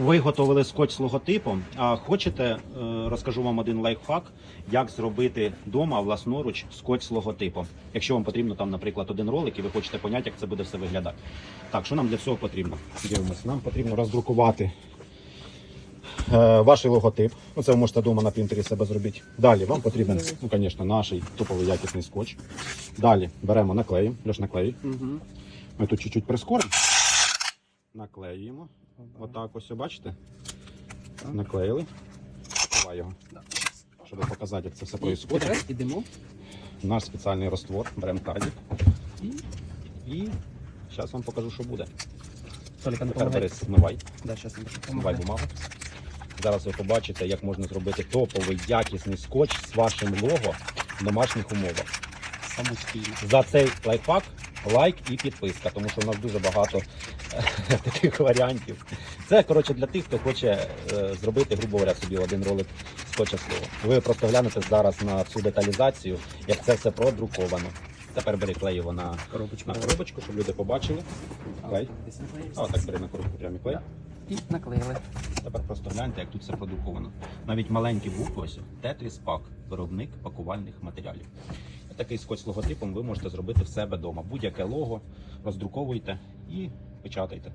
Виготовили скотч з логотипом. А хочете, е, розкажу вам один лайфхак, як зробити вдома власноруч скотч з логотипом. Якщо вам потрібно там, наприклад, один ролик, і ви хочете поняти, як це буде все виглядати. Так, що нам для цього потрібно? Дивимося, нам потрібно роздрукувати е, ваш логотип. Ну, це ви можете вдома на принтері себе зробити. Далі вам потрібен, ну, звісно, наш топовий якісний скотч. Далі беремо наклеїмо, Льош наклеїть. Угу. Ми тут чуть-чуть прискоримо. Наклеїмо. Отак ось, бачите? Наклеїли. Давай його, щоб показати, як це все відбувається. ідемо. Наш спеціальний роствор. Беремо тазик. І, і зараз вам покажу, що буде. Толіка не Тепер бери, смивай, Да, щас я смивай бумагу. Зараз ви побачите, як можна зробити топовий якісний скотч з вашим лого в домашніх умовах. Самостійно. За цей лайфхак лайк і підписка, тому що у нас дуже багато е, таких варіантів. Це коротше для тих, хто хоче е, зробити, грубо говоря, собі один ролик скотча слово. Ви просто глянете зараз на цю деталізацію, як це все продруковано. Тепер бери клей його на, Коробочку. на коробочку, щоб люди побачили. Клей. А так бери на коробку прямо клей. І наклеїли. Тепер просто гляньте, як тут все продруковано. Навіть маленькі букви ось Тетріс Пак, виробник пакувальних матеріалів. Такий скотч з логотипом ви можете зробити в себе вдома. Будь-яке лого роздруковуйте і печатайте.